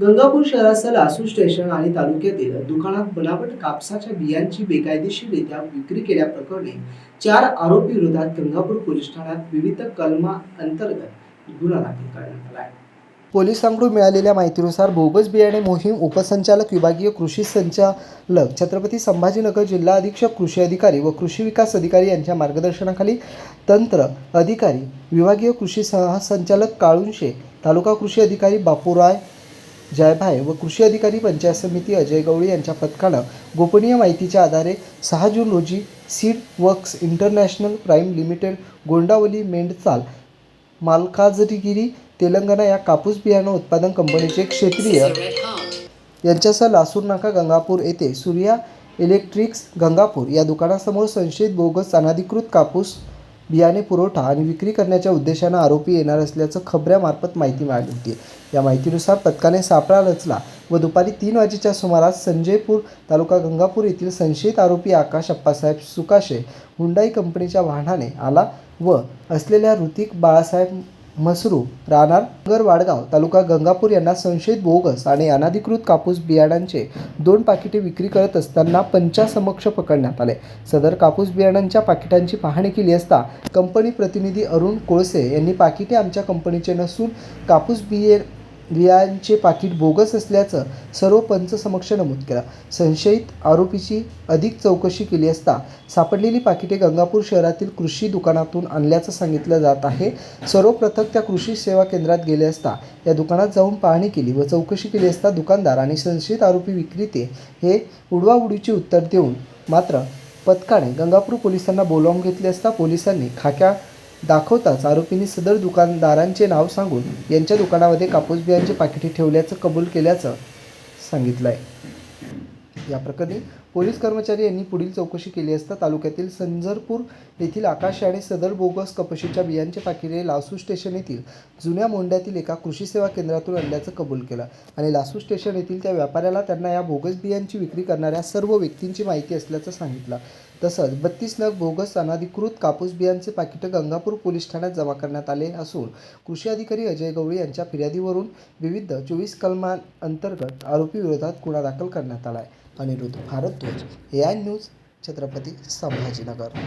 गंगापूर शहरासह लासू स्टेशन आणि तालुक्यातील दुकानात बनावट कापसाच्या बियांची बेकायदेशीररित्या विक्री केल्याप्रकरणी चार आरोपी विरोधात गंगापूर पोलीस ठाण्यात विविध कलमा अंतर्गत गुन्हा दाखल करण्यात आला आहे. पोलिसांकडून मिळालेल्या माहितीनुसार बोगस बियाणे मोहीम उपसंचालक विभागीय कृषी संचालक छत्रपती संभाजीनगर जिल्हा अधीक्षक कृषी अधिकारी व कृषी विकास अधिकारी यांच्या मार्गदर्शनाखाली तंत्र अधिकारी विभागीय कृषी सहसंचालक काळुंशे तालुका कृषी अधिकारी बापूराय जयभाय व कृषी अधिकारी पंचायत समिती अजय गवळी यांच्या पथकानं गोपनीय माहितीच्या आधारे सहा जून रोजी seed works international prime limited Gondavali Medchal Malkajgiri Telangana या कापूस बियाणं उत्पादन कंपनीचे क्षेत्रीय यांच्यासह लासूर नाका गंगापूर येथे सूर्या इलेक्ट्रिक्स गंगापूर या दुकानासमोर संशयित बोगस अनधिकृत कापूस बियाणे पुरवठा आणि विक्री करण्याच्या उद्देशानं आरोपी येणार असल्याचं खबऱ्यामार्फत माहिती मिळाली होती. या माहितीनुसार पथकाने सापळा रचला व दुपारी तीन वाजेच्या सुमारास संजयपूर तालुका गंगापूर येथील संशयित आरोपी आकाश अप्पासाहेब सुकाशे हुंडाई कंपनीच्या वाहनाने आला व असलेल्या ऋतिक बाळासाहेब मसरू राहणार नगर वाडगाव तालुका गंगापूर यांना संशयित बोगस आणि अनधिकृत कापूस बियाणांचे दोन पाकिटे विक्री करत असताना पंचासमक्ष पकडण्यात आले. सदर कापूस बियाणांच्या पाकिटांची पाहणी केली असता कंपनी प्रतिनिधी अरुण कोळसे यांनी पाकिटे आमच्या कंपनीचे नसून कापूस बिये बियांचे पाकिट बोगस असल्याचं सर्व पंचसमक्ष नमूद केलं. संशयित आरोपीची अधिक चौकशी केली असता सापडलेली पाकिटे गंगापूर शहरातील कृषी दुकानातून आणल्याचं सांगितलं जात आहे. सर्वप्रथम त्या कृषी सेवा केंद्रात गेले असता या दुकानात जाऊन पाहणी केली व चौकशी केली असता दुकानदार आणि संशयित आरोपी विक्रेते हे उडवाउडीची उत्तर देऊन मात्र पथकाने गंगापूर पोलिसांना बोलावून घेतले असता पोलिसांनी खाक्या दाखवताच आरोपींनी सदर दुकानदारांचे नाव सांगून यांच्या दुकानामध्ये कापूस बियांचे पाकिटे ठेवल्याचं कबूल केल्याचं सांगितलं आहे या प्रकरणी पोलीस कर्मचारी यांनी पुढील चौकशी केली असता तालुक्यातील संजरपूर येथील आकाश आणि सदर बोगस कपाशीच्या बियांचे पाकिटे लासू स्टेशन येथील जुन्या मोंड्यातील एका कृषी सेवा केंद्रातून आणल्याचं कबूल केलं आणि लासू स्टेशन येथील त्या व्यापाऱ्याला त्यांना या बोगस बियांची विक्री करणाऱ्या सर्व व्यक्तींची माहिती असल्याचं सांगितलं. तसंच बत्तीस नग बोगस अनाधिकृत कापूस बियांचे पाकिटं गंगापूर पोलीस ठाण्यात जमा करण्यात आले असून कृषी अधिकारी अजय गवळी यांच्या फिर्यादीवरून विविध चोवीस कलमांअंतर्गत आरोपीविरोधात गुन्हा दाखल करण्यात आला आहे Anirudh Bhardwaj A I news Chhatrapati Sambhajinagar.